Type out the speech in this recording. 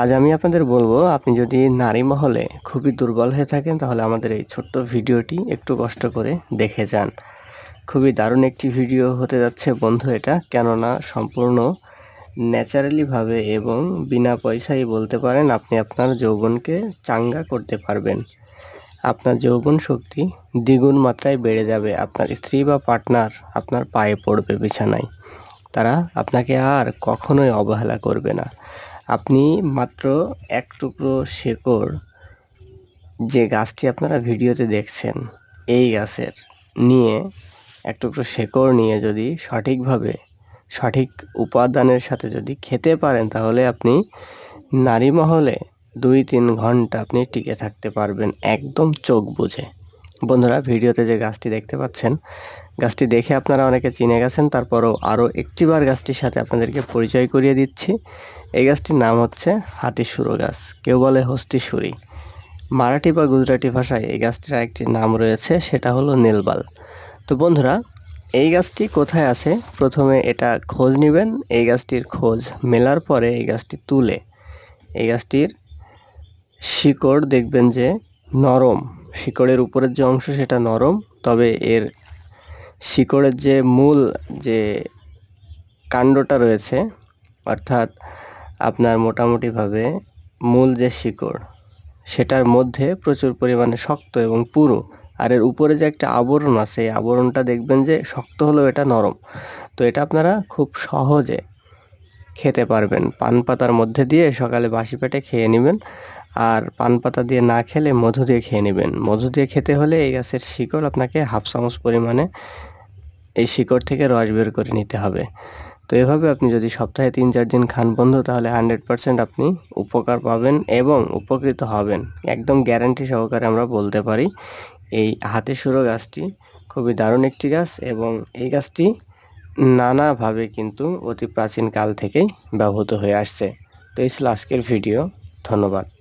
আজ আমি আপনাদের বলব, আপনি যদি নারী মহলে খুবই দুর্বল হয়ে থাকেন, তাহলে আমাদের এই ছোট্ট ভিডিওটি একটু কষ্ট করে দেখে যান। খুবই দারুণ একটি ভিডিও হতে যাচ্ছে বন্ধু এটা, কেননা সম্পূর্ণ ন্যাচারালিভাবে এবং বিনা পয়সায় বলতে পারেন আপনি আপনার যৌবনকে চাঙ্গা করতে পারবেন। আপনার যৌবন শক্তি দ্বিগুণ মাত্রায় বেড়ে যাবে, আপনার স্ত্রী বা পার্টনার আপনার পায়ে পড়বে বিছানায়। তারা আপনাকে আর কখনোই অবহেলা করবে না। আপনি মাত্র এক টুকরো শেকড় যে গাছটি আপনারা ভিডিওতে দেখছেন, এই গাছের নিয়ে এক টুকরো শেকড় নিয়ে যদি সঠিকভাবে, সঠিক উপাদানের সাথে যদি খেতে পারেন, তাহলে আপনি নারী মহলে দুই তিন ঘণ্টা আপনি টিকে থাকতে পারবেন একদম চোখ বুঝে বন্ধুরা, ভিডিওতে যে গাছটি দেখতে পাচ্ছেন, গাছটি দেখে আপনারা অনেকে চিনে গেছেন, তারপরও আরও একটিবার গাছটির সাথে আপনাদেরকে পরিচয় করিয়ে দিচ্ছি। এই গাছটির নাম হচ্ছে হাতিসুরো গাছ, কেউ বলে হস্তিসুরি। মারাঠি বা গুজরাটি ভাষায় এই গাছটির একটি নাম রয়েছে, সেটা হলো নীলবাল। তো বন্ধুরা, এই গাছটি কোথায় আছে? প্রথমে এটা খোঁজ নেবেন, এই গাছটির খোঁজ মেলার পরে এই গাছটি তুলে, এই গাছটির শিকড় দেখবেন যে নরম। শিকড়ের উপরের যে অংশ সেটা নরম, তবে এর শিকড়ের যে মূল যে কাণ্ডটা রয়েছে, অর্থাৎ আপনার মোটামুটিভাবে মূল যে শিকড়, সেটার মধ্যে প্রচুর পরিমাণে শক্ত এবং পুরো, আর এর উপরে যে একটা আবরণ আছে, এই আবরণটা দেখবেন যে শক্ত হলেও এটা নরম। তো এটা আপনারা খুব সহজে খেতে পারবেন। পান পাতার মধ্যে দিয়ে সকালে বাসি পেটে খেয়ে নেবেন। আর পান পাতা দিয়ে না খেলে মধু দিয়ে খেয়ে নেবেন। মধু দিয়ে খেতে হলে এই গাছের শিকড় আপনাকে হাফ চামচ পরিমাণে এই শিকড় থেকে রস বের করে নিতে হবে। তো এভাবে আপনি যদি সপ্তাহে তিন চার দিন খান বন্ধু, তাহলে হান্ড্রেড পারসেন্ট আপনি উপকার পাবেন এবং উপকৃত হবেন। একদম গ্যারান্টি সহকারে আমরা বলতে পারি, এই হাতে সুরো গাছটি খুবই দারুণ একটি গাছ এবং এই গাছটি নানাভাবে কিন্তু অতি প্রাচীন কাল থেকেই ব্যবহৃত হয়ে আসছে। তো এই ছিল আজকের ভিডিও। ধন্যবাদ।